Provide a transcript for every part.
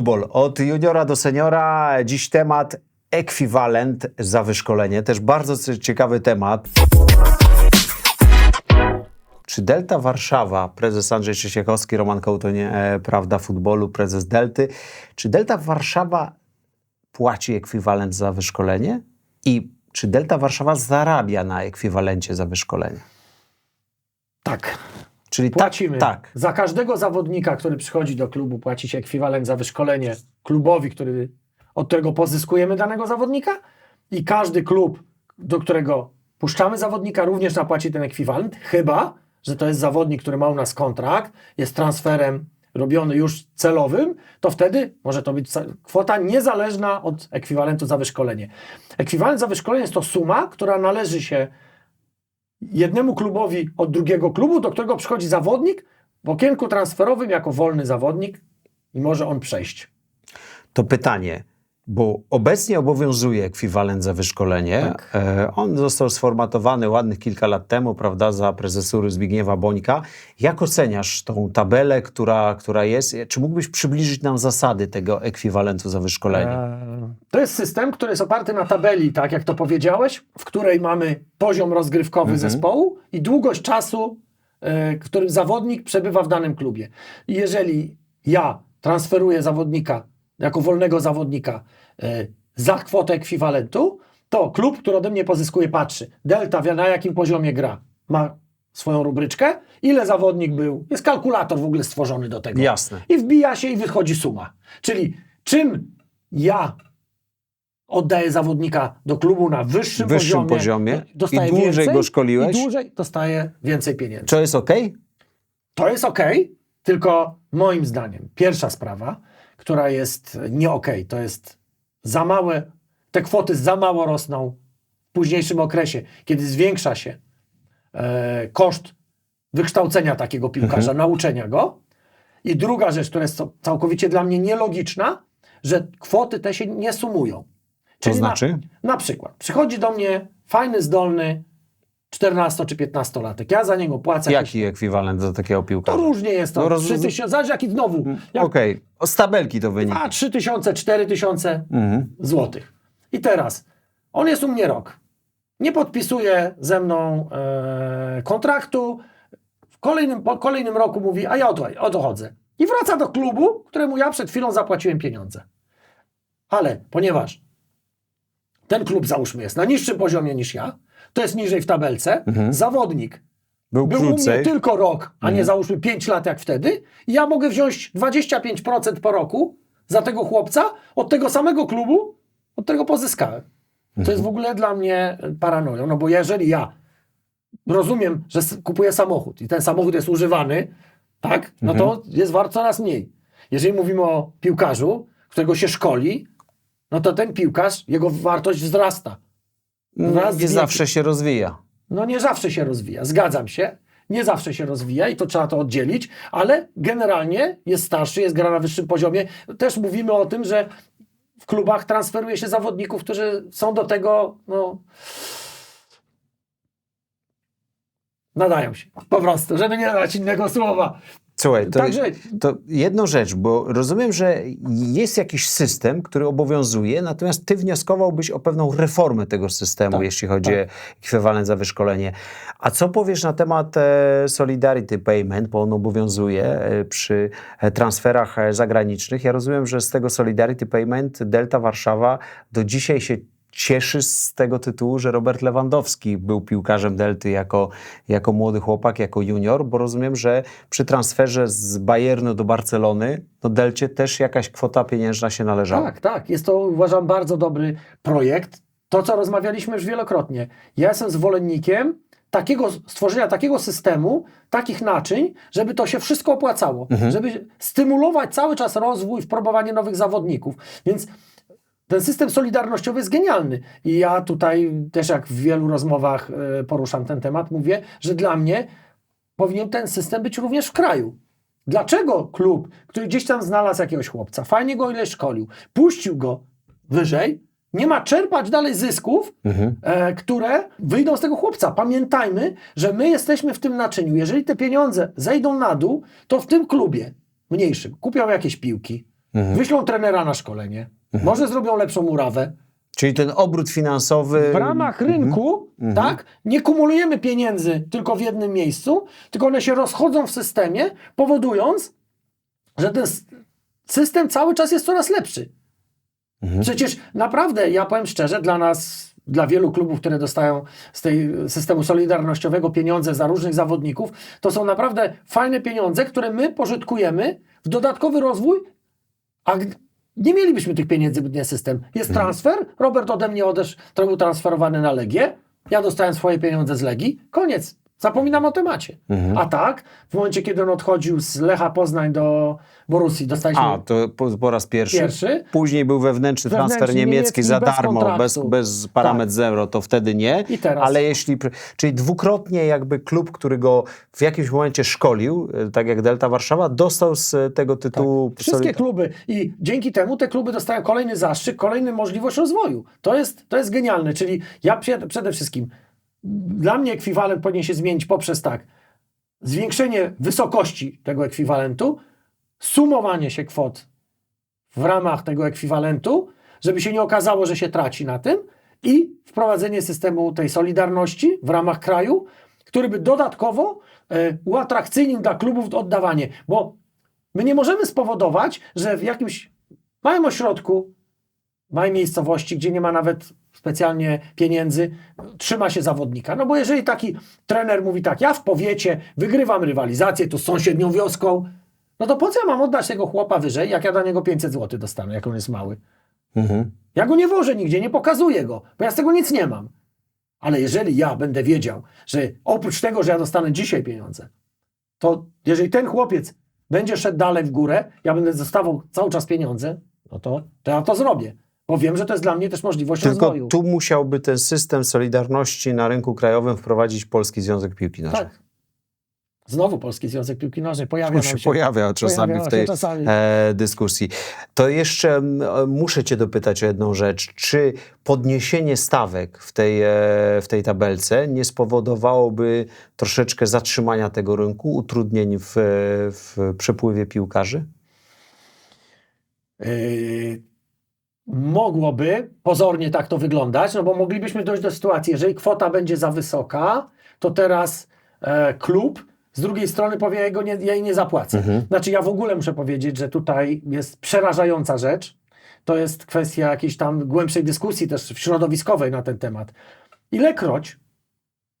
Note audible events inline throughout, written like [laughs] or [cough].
Futbol od juniora do seniora. Dziś temat ekwiwalent za wyszkolenie. Też bardzo ciekawy temat. Czy Delta Warszawa, prezes Andrzej Krzysiekowski, Roman Kołtonie, e, Prawda Futbolu, prezes Delty, czy Delta Warszawa płaci ekwiwalent za wyszkolenie? I czy Delta Warszawa zarabia na ekwiwalencie za wyszkolenie? Tak. Czyli Płacimy. Tak, tak. Za każdego zawodnika, który przychodzi do klubu, płaci się ekwiwalent za wyszkolenie klubowi, który, od którego pozyskujemy danego zawodnika i każdy klub, do którego puszczamy zawodnika, również zapłaci ten ekwiwalent, chyba, że to jest zawodnik, który ma u nas kontrakt, jest transferem robiony już celowym, to wtedy może to być kwota niezależna od ekwiwalentu za wyszkolenie. Ekwiwalent za wyszkolenie jest to suma, która należy się jednemu klubowi od drugiego klubu, do którego przychodzi zawodnik w okienku transferowym jako wolny zawodnik i może on przejść. To pytanie, bo obecnie obowiązuje ekwiwalent za wyszkolenie. Tak. E, on został sformatowany ładnych kilka lat temu, prawda, za prezesury Zbigniewa Bońka. Jak oceniasz tą tabelę, która, która jest? Czy mógłbyś przybliżyć nam zasady tego ekwiwalentu za wyszkolenie? Eee, To jest system, który jest oparty na tabeli, tak jak to powiedziałeś, w której mamy poziom rozgrywkowy zespołu i długość czasu, e, w którym zawodnik przebywa w danym klubie. I jeżeli ja transferuję zawodnika jako wolnego zawodnika e, za kwotę ekwiwalentu, to klub, który ode mnie pozyskuje, patrzy, Delta wie na jakim poziomie gra, ma swoją rubryczkę, ile zawodnik był, jest kalkulator w ogóle stworzony do tego Jasne. i wbija się i wychodzi suma. Czyli czym ja oddaję zawodnika do klubu na wyższym, Wyższym poziomie, poziomie i dłużej więcej, go szkoliłeś? I dłużej dostaję więcej pieniędzy. Czy to jest ok? To jest ok, tylko moim zdaniem pierwsza sprawa, która jest nie ok, to jest za małe, te kwoty za mało rosną w późniejszym okresie, kiedy zwiększa się e, koszt wykształcenia takiego piłkarza, nauczenia go. I druga rzecz, która jest całkowicie dla mnie nielogiczna, że kwoty te się nie sumują. To na- znaczy? Na, przykład przychodzi do mnie fajny, zdolny 14 czy 15 latek. Ja za niego płacę jakieś Jaki ekwiwalent do takiego to piłkarza? różnie jest to. No roz- 3 tysiące, zależy jaki znowu. Jak Okej, z tabelki to wynika. a 3 tysiące, 4 tysiące Mhm. złotych. I teraz, on jest u mnie rok. Nie podpisuje ze mną e, kontraktu. W kolejnym, po kolejnym roku mówi, a ja o to, o to chodzę. I wraca do klubu, któremu ja przed chwilą zapłaciłem pieniądze. Ale ponieważ ten klub, załóżmy, jest na niższym poziomie niż ja, to jest niżej w tabelce, zawodnik Był, był u mnie tylko rok, a nie załóżmy 5 lat jak wtedy, i ja mogę wziąć 25% po roku za tego chłopca od tego samego klubu, od którego pozyskałem. To jest w ogóle dla mnie paranoją, no bo jeżeli ja rozumiem, że kupuję samochód i ten samochód jest używany, tak, no to jest wart coraz mniej. Jeżeli mówimy o piłkarzu, którego się szkoli, no to ten piłkarz, jego wartość wzrasta. Wraz Nie zawsze się rozwija. No nie zawsze się rozwija, zgadzam się. Nie zawsze się rozwija i to trzeba to oddzielić, ale generalnie jest starszy, jest gra na wyższym poziomie. Też mówimy o tym, że w klubach transferuje się zawodników, którzy są do tego, no. Nadają się. Po prostu, żeby nie dać innego słowa. Słuchaj, to, Także- to jedną rzecz, bo rozumiem, że jest jakiś system, który obowiązuje, natomiast ty wnioskowałbyś o pewną reformę tego systemu, Tak, jeśli chodzi o ekwiwalent za wyszkolenie. A co powiesz na temat e, Solidarity Payment, bo on obowiązuje e, przy e, transferach zagranicznych. Ja rozumiem, że z tego Solidarity Payment Delta Warszawa do dzisiaj się cieszy z tego tytułu, że Robert Lewandowski był piłkarzem Delty jako, jako młody chłopak, jako junior, bo rozumiem, że przy transferze z Bayernu do Barcelony, no Delcie też jakaś kwota pieniężna się należała. Tak, tak. Jest to, uważam, bardzo dobry projekt. To, co rozmawialiśmy już wielokrotnie. Ja jestem zwolennikiem takiego, stworzenia takiego systemu, takich naczyń, żeby to się wszystko opłacało. Żeby stymulować cały czas rozwój, wpromowanie nowych zawodników. Więc ten system solidarnościowy jest genialny. I ja tutaj też, jak w wielu rozmowach e, poruszam ten temat, mówię, że dla mnie powinien ten system być również w kraju. Dlaczego klub, który gdzieś tam znalazł jakiegoś chłopca, fajnie go ile szkolił, puścił go wyżej, nie ma czerpać dalej zysków, e, które wyjdą z tego chłopca. Pamiętajmy, że my jesteśmy w tym naczyniu. Jeżeli te pieniądze zejdą na dół, to w tym klubie mniejszym kupią jakieś piłki, Mhm. wyślą trenera na szkolenie, może zrobią lepszą murawę. Czyli ten obrót finansowy. W ramach rynku, tak, nie kumulujemy pieniędzy tylko w jednym miejscu, tylko one się rozchodzą w systemie, powodując, że ten system cały czas jest coraz lepszy. Przecież naprawdę, ja powiem szczerze, dla nas, dla wielu klubów, które dostają z tej systemu solidarnościowego pieniądze za różnych zawodników, to są naprawdę fajne pieniądze, które my pożytkujemy w dodatkowy rozwój, a nie mielibyśmy tych pieniędzy, gdyby nie system. Jest transfer, Robert ode mnie odesz, to był transferowany na Legię, ja dostałem swoje pieniądze z Legii, koniec. Zapominam o temacie. A tak, w momencie, kiedy on odchodził z Lecha Poznań do Borussii, dostaliśmy A, to po, po raz pierwszy. Pierwszy. Później był wewnętrzny, Wewnętrzny transfer niemiecki, niemiecki za bez darmo, kontraktu. bez, bez parametr zero, to wtedy nie. I teraz? Ale jeśli. Czyli dwukrotnie jakby klub, który go w jakimś momencie szkolił, e, tak jak Delta Warszawa, dostał z e, tego tytułu. Tak. Wszystkie kluby i dzięki temu te kluby dostają kolejny zastrzyk, kolejną możliwość rozwoju. To jest, to jest genialne, czyli ja przed- przede wszystkim, dla mnie ekwiwalent powinien się zmienić poprzez tak, zwiększenie wysokości tego ekwiwalentu, sumowanie się kwot w ramach tego ekwiwalentu, żeby się nie okazało, że się traci na tym i wprowadzenie systemu tej solidarności w ramach kraju, który by dodatkowo e, uatrakcyjnił dla klubów oddawanie, bo my nie możemy spowodować, że w jakimś małym ośrodku, małej miejscowości, gdzie nie ma nawet specjalnie pieniędzy, trzyma się zawodnika. No bo jeżeli taki trener mówi tak, ja w powiecie wygrywam rywalizację tu z sąsiednią wioską, no to po co ja mam oddać tego chłopa wyżej, jak ja do niego 500 zł dostanę, jak on jest mały? Mhm. Ja go nie wożę nigdzie, nie pokazuję go, bo ja z tego nic nie mam. Ale jeżeli ja będę wiedział, że oprócz tego, że ja dostanę dzisiaj pieniądze, to jeżeli ten chłopiec będzie szedł dalej w górę, ja będę dostawał cały czas pieniądze, no to, to ja to zrobię. Bo wiem, że to jest dla mnie też możliwość Tylko rozwoju. tu musiałby ten system solidarności na rynku krajowym wprowadzić Polski Związek Piłki Nożnej. Tak. Znowu Polski Związek Piłki Nożnej pojawia To się się. pojawia czasami pojawia w tej czasami. e, dyskusji. To jeszcze m, muszę Cię dopytać o jedną rzecz. Czy podniesienie stawek w tej, e, w tej tabelce nie spowodowałoby troszeczkę zatrzymania tego rynku, utrudnień w, w przepływie piłkarzy? Yy, mogłoby pozornie tak to wyglądać, no bo moglibyśmy dojść do sytuacji, jeżeli kwota będzie za wysoka, to teraz e, klub z drugiej strony powie, ja, go nie, ja jej nie zapłacę. Znaczy ja w ogóle muszę powiedzieć, że tutaj jest przerażająca rzecz. To jest kwestia jakiejś tam głębszej dyskusji też środowiskowej na ten temat. Ilekroć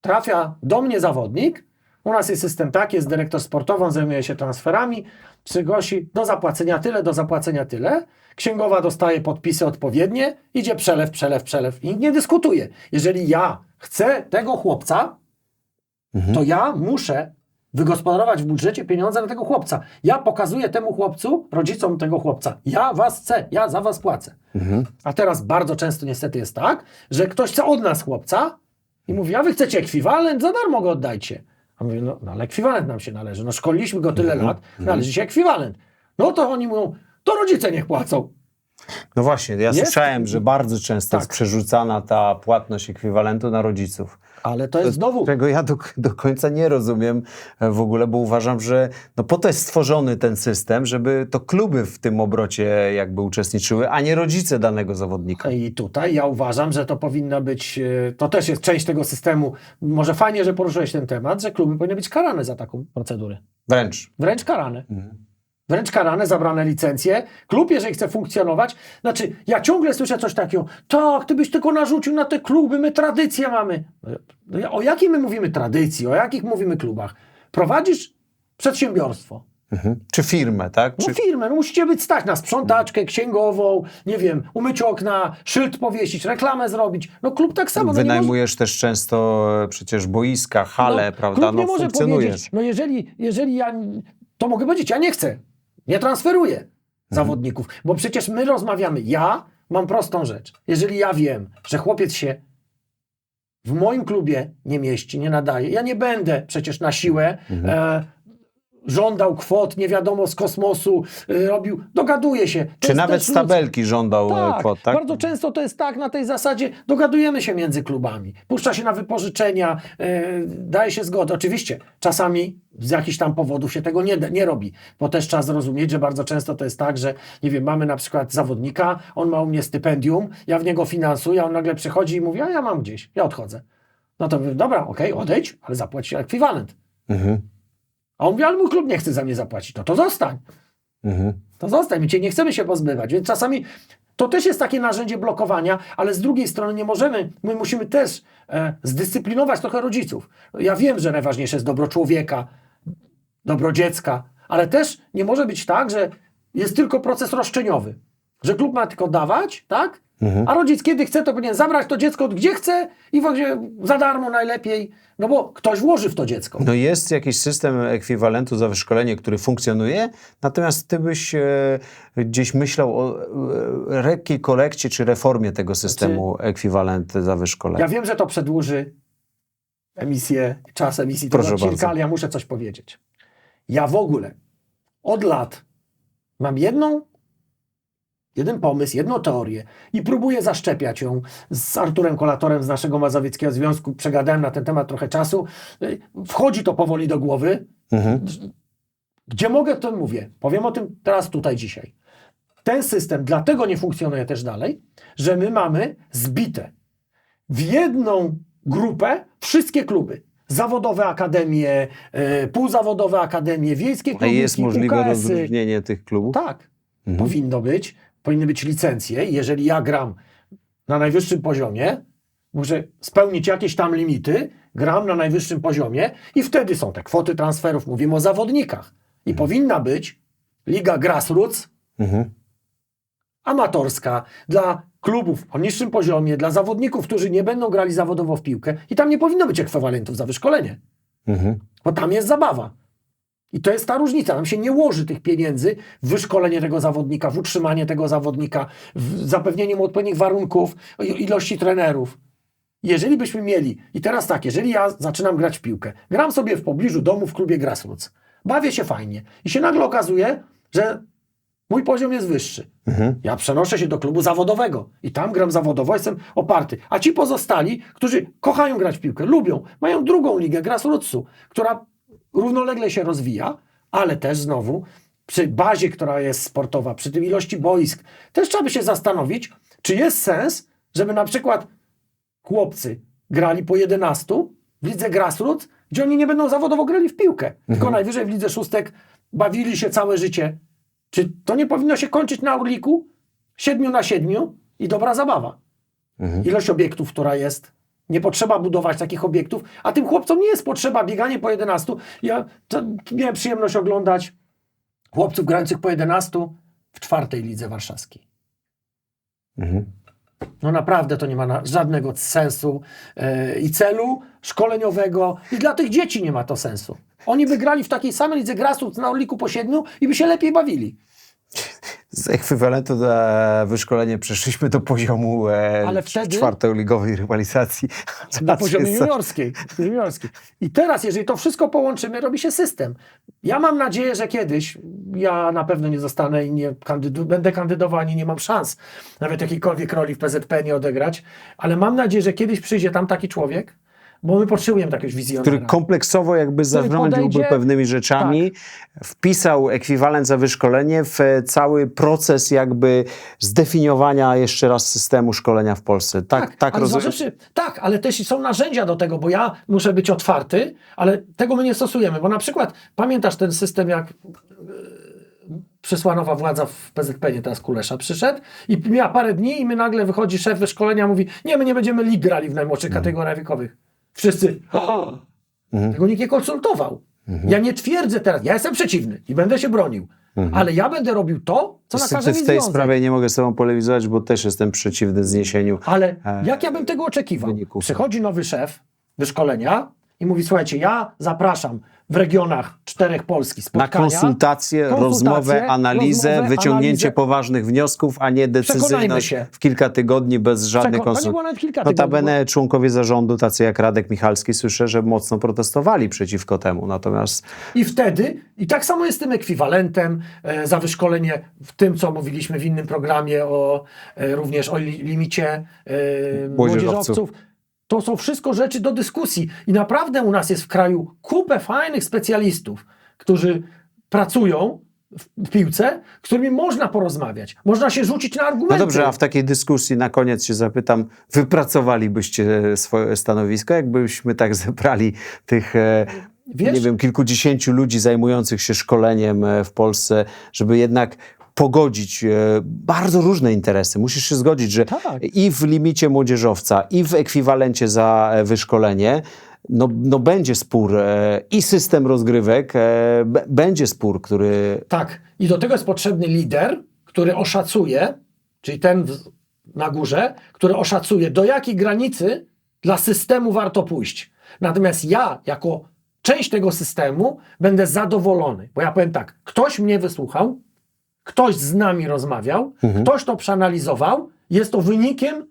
trafia do mnie zawodnik, u nas jest system tak, jest dyrektor sportowy, on zajmuje się transferami, przygosi do zapłacenia tyle, do zapłacenia tyle, księgowa dostaje podpisy odpowiednie, idzie przelew, przelew, przelew i nikt nie dyskutuje. Jeżeli ja chcę tego chłopca, to ja muszę wygospodarować w budżecie pieniądze na tego chłopca. Ja pokazuję temu chłopcu, rodzicom tego chłopca, ja was chcę, ja za was płacę. A teraz bardzo często niestety jest tak, że ktoś chce od nas chłopca i mówi, a wy chcecie ekwiwalent, za darmo go oddajcie. A mówię, no, no ale ekwiwalent nam się należy. No szkoliliśmy go tyle lat, należy się ekwiwalent. No to oni mówią, to rodzice niech płacą. No właśnie, ja Jest? słyszałem, że bardzo często Tak. jest przerzucana ta płatność ekwiwalentu na rodziców. Ale to jest znowu... Czego ja do, do końca nie rozumiem e, w ogóle, bo uważam, że no po to jest stworzony ten system, żeby to kluby w tym obrocie jakby uczestniczyły, a nie rodzice danego zawodnika. I tutaj ja uważam, że to powinno być, e, to też jest część tego systemu. Może fajnie, że poruszyłeś ten temat, że kluby powinny być karane za taką procedurę. Wręcz. Wręcz karane. Wręcz karane, zabrane licencje. Klub, jeżeli chce funkcjonować, znaczy ja ciągle słyszę coś takiego, tak, ty byś tylko narzucił na te kluby, my tradycję mamy. No O jakiej my mówimy tradycji, o jakich mówimy klubach? Prowadzisz przedsiębiorstwo, Mhm. Czy firmę, tak? no Czy... firmę, no musicie być stać na sprzątaczkę, księgową, nie wiem, umyć okna, szyld powiesić, reklamę zrobić. No klub tak samo. no nie może- Wynajmujesz też często e, przecież boiska, hale, no, prawda? Klub No nie może funkcjonujesz. powiedzieć, no jeżeli, jeżeli ja, to mogę powiedzieć, ja nie chcę, nie transferuję Mhm. zawodników, bo przecież my rozmawiamy, ja mam prostą rzecz, jeżeli ja wiem, że chłopiec się w moim klubie nie mieści, nie nadaje, ja nie będę przecież na siłę Mhm. e, żądał kwot nie wiadomo z kosmosu, y, robił, dogaduje się. To Czy nawet z tabelki żądał e, Tak, kwot, tak? bardzo często to jest tak na tej zasadzie, dogadujemy się między klubami, puszcza się na wypożyczenia, e, daje się zgodę. Oczywiście czasami z jakichś tam powodów się tego nie, nie robi, bo też trzeba zrozumieć, że bardzo często to jest tak, że nie wiem, mamy na przykład zawodnika, on ma u mnie stypendium, ja w niego finansuję, a on nagle przychodzi i mówi, a ja mam gdzieś, ja odchodzę. No to dobra, okej, odejdź, ale zapłać ekwiwalent. Mhm, A on mówi, ale mój klub nie chce za mnie zapłacić, no to zostań mhm. to zostań, my cię nie chcemy się pozbywać. Więc czasami to też jest takie narzędzie blokowania, ale z drugiej strony nie możemy, my musimy też e, zdyscyplinować trochę rodziców. Ja wiem, że najważniejsze jest dobro człowieka, dobro dziecka, ale też nie może być tak, że jest tylko proces roszczeniowy. Że klub ma tylko dawać, tak? A rodzic kiedy chce, to powinien zabrać to dziecko gdzie chce i w ogóle za darmo najlepiej, no bo ktoś włoży w to dziecko. No jest jakiś system ekwiwalentu za wyszkolenie, który funkcjonuje, natomiast ty byś e, gdzieś myślał o e, lekkiej kolekcie czy reformie tego systemu ekwiwalent za wyszkolenie. Ja wiem, że to przedłuży emisję, czas emisji Proszę tego odcinka, bardzo. ale ja muszę coś powiedzieć. Ja w ogóle od lat mam jedną, jeden pomysł, jedną teorię i próbuję zaszczepiać ją z Arturem Kolatorem z naszego Mazowieckiego Związku. Przegadałem na ten temat trochę czasu. Y, Wchodzi to powoli do głowy. Mhm. Gdzie mogę, to mówię. Powiem o tym teraz, tutaj, dzisiaj. Ten system dlatego nie funkcjonuje też dalej, że my mamy zbite w jedną grupę wszystkie kluby. Zawodowe akademie, e, półzawodowe akademie, wiejskie A kluby, jest możliwe UKS-y. rozróżnienie tych klubów? Tak, Mhm. powinno być. Powinny być licencje. Jeżeli ja gram na najwyższym poziomie, muszę spełnić jakieś tam limity, gram na najwyższym poziomie i wtedy są te kwoty transferów. Mówimy o zawodnikach. I powinna być liga grassroots, Mhm. amatorska, dla klubów o niższym poziomie, dla zawodników, którzy nie będą grali zawodowo w piłkę. I tam nie powinno być ekwiwalentów za wyszkolenie, Mhm. bo tam jest zabawa. I to jest ta różnica. Tam się nie łoży tych pieniędzy w wyszkolenie tego zawodnika, w utrzymanie tego zawodnika, w zapewnienie mu odpowiednich warunków, ilości trenerów. Jeżeli byśmy mieli, i teraz tak, jeżeli ja zaczynam grać w piłkę, gram sobie w pobliżu domu w klubie Grassroots, bawię się fajnie i się nagle okazuje, że mój poziom jest wyższy. Mhm. Ja przenoszę się do klubu zawodowego i tam gram zawodowo, jestem oparty. A ci pozostali, którzy kochają grać w piłkę, lubią, mają drugą ligę grassrootsu, która równolegle się rozwija, ale też znowu przy bazie, która jest sportowa, przy tym ilości boisk, też trzeba by się zastanowić, czy jest sens, żeby na przykład chłopcy grali po 11 w lidze grassroots, gdzie oni nie będą zawodowo grali w piłkę, tylko najwyżej w lidze szóstek bawili się całe życie. Czy to nie powinno się kończyć na Orliku? Siedmiu na siedmiu i dobra zabawa. Mhm. Ilość obiektów, która jest. Nie potrzeba budować takich obiektów, a tym chłopcom nie jest potrzeba bieganie po 11. Ja miałem przyjemność oglądać chłopców grających po 11 w czwartej lidze warszawskiej. Mhm. No naprawdę to nie ma żadnego sensu e, i celu szkoleniowego i dla tych dzieci nie ma to sensu. Oni by grali w takiej samej lidze grassroots na Orliku po siedmiu i by się lepiej bawili. Z ekwiwalentu za wyszkolenie przeszliśmy do poziomu e, Ale wtedy- czwartoligowej rywalizacji. [laughs] Na poziomie Jest- juniorskiej, juniorskiej. I teraz, jeżeli to wszystko połączymy, robi się system. Ja mam nadzieję, że kiedyś, ja na pewno nie zostanę i nie kandydu, będę kandydował, ani nie mam szans nawet jakiejkolwiek roli w PZP nie odegrać, ale mam nadzieję, że kiedyś przyjdzie tam taki człowiek, bo my potrzebujemy takiegoś wizjonera. który kompleksowo jakby zarządziłby pewnymi rzeczami, wpisał ekwiwalent za wyszkolenie w cały proces jakby zdefiniowania jeszcze raz systemu szkolenia w Polsce. Tak, tak, ale rozumiem. zważywszy, tak, ale też są narzędzia do tego, bo ja muszę być otwarty, ale tego my nie stosujemy, bo na przykład pamiętasz ten system, jak e, przyszła nowa władza w PZP, nie teraz Kulesza, przyszedł i miała parę dni i my nagle wychodzi szef wyszkolenia mówi, nie, my nie będziemy lig grali w najmłodszych Mhm. kategoriach wiekowych. Wszyscy, "Aha". tego nikt nie konsultował. Mhm. Ja nie twierdzę teraz, ja jestem przeciwny i będę się bronił, ale ja będę robił to, co Niestety nakaże mi Mhm. w tej związek. sprawie nie mogę z tobą polemizować, bo też jestem przeciwny zniesieniu. Ale e, jak ja bym tego oczekiwał? wyników. Przychodzi nowy szef wyszkolenia i mówi, słuchajcie, ja zapraszam w regionach czterech Polski Na spotkania. konsultacje, konsultacje, rozmowę, analizę, rozmowę, wyciągnięcie analizę. poważnych wniosków, a nie decyzyjność się. w kilka tygodni bez żadnych nie konsultacji. kilka tygodni, Notabene członkowie zarządu, tacy jak Radek Michalski, słyszę, że mocno protestowali przeciwko temu. Natomiast I wtedy, i tak samo jest tym ekwiwalentem e, za wyszkolenie w tym, co mówiliśmy w innym programie, o, e, również o li, limicie e, Młodzieżowców. młodzieżowców. To są wszystko rzeczy do dyskusji. I naprawdę u nas jest w kraju kupę fajnych specjalistów, którzy pracują w, piłce, z którymi można porozmawiać. Można się rzucić na argumenty. no dobrze, a w takiej dyskusji na koniec się zapytam, wypracowalibyście swoje stanowisko, jakbyśmy tak [laughs] zebrali tych e, Wiesz- nie wiem, kilkudziesięciu ludzi zajmujących się szkoleniem e, w Polsce, żeby jednak pogodzić e, bardzo różne interesy. Musisz się zgodzić, że Tak. i w limicie młodzieżowca, i w ekwiwalencie za e, wyszkolenie, no, no będzie spór e, i system rozgrywek, e, będzie spór, który Tak. I do tego jest potrzebny lider, który oszacuje, czyli ten w, na górze, który oszacuje, do jakiej granicy dla systemu warto pójść. Natomiast ja, jako część tego systemu, będę zadowolony. Bo ja powiem tak, ktoś mnie wysłuchał, ktoś z nami rozmawiał, ktoś to przeanalizował, jest to wynikiem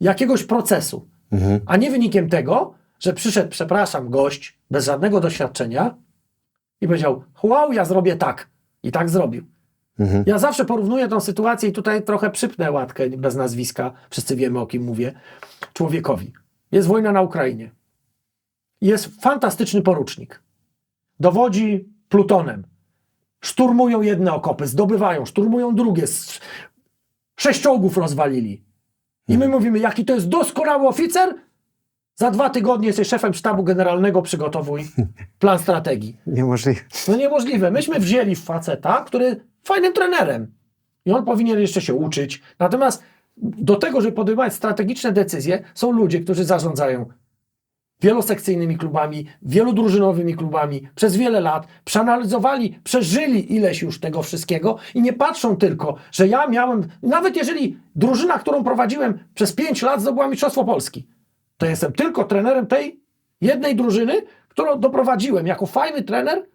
jakiegoś procesu, a nie wynikiem tego, że przyszedł, przepraszam, gość bez żadnego doświadczenia i powiedział: Wow, ja zrobię tak. I tak zrobił. Ja zawsze porównuję tą sytuację i tutaj trochę przypnę łatkę bez nazwiska, wszyscy wiemy o kim mówię, człowiekowi. Jest wojna na Ukrainie. Jest fantastyczny porucznik. Dowodzi plutonem. Szturmują jedne okopy, zdobywają, szturmują drugie. Sześć czołgów rozwalili. I my mówimy, jaki to jest doskonały oficer? Za dwa tygodnie jesteś szefem sztabu generalnego, przygotowuj [laughs] plan strategii. niemożliwe. No niemożliwe. Myśmy wzięli faceta, który fajnym trenerem. I on powinien jeszcze się uczyć. Natomiast do tego, żeby podejmować strategiczne decyzje, są ludzie, którzy zarządzają wielosekcyjnymi klubami, wielodrużynowymi klubami przez wiele lat, przeanalizowali, przeżyli ileś już tego wszystkiego i nie patrzą tylko, że ja miałem, nawet jeżeli drużyna, którą prowadziłem przez pięć lat zdobyła Mistrzostwo Polski, to jestem tylko trenerem tej jednej drużyny, którą doprowadziłem jako fajny trener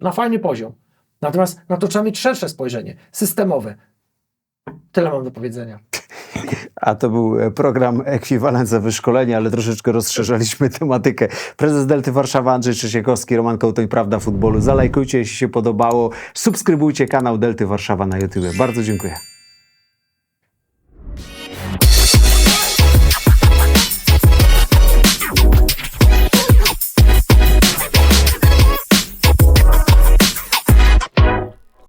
na fajny poziom. Natomiast na to trzeba mieć szersze spojrzenie, systemowe. Tyle mam do powiedzenia. [laughs] A to był e, program ekwiwalent za wyszkolenie, ale troszeczkę rozszerzaliśmy [laughs] tematykę. Prezes Delty Warszawa Andrzej Trzeciakowski, Roman Kołtoń, Prawda Futbolu. Zalajkujcie, jeśli się podobało. Subskrybujcie kanał Delty Warszawa na YouTube. Bardzo dziękuję.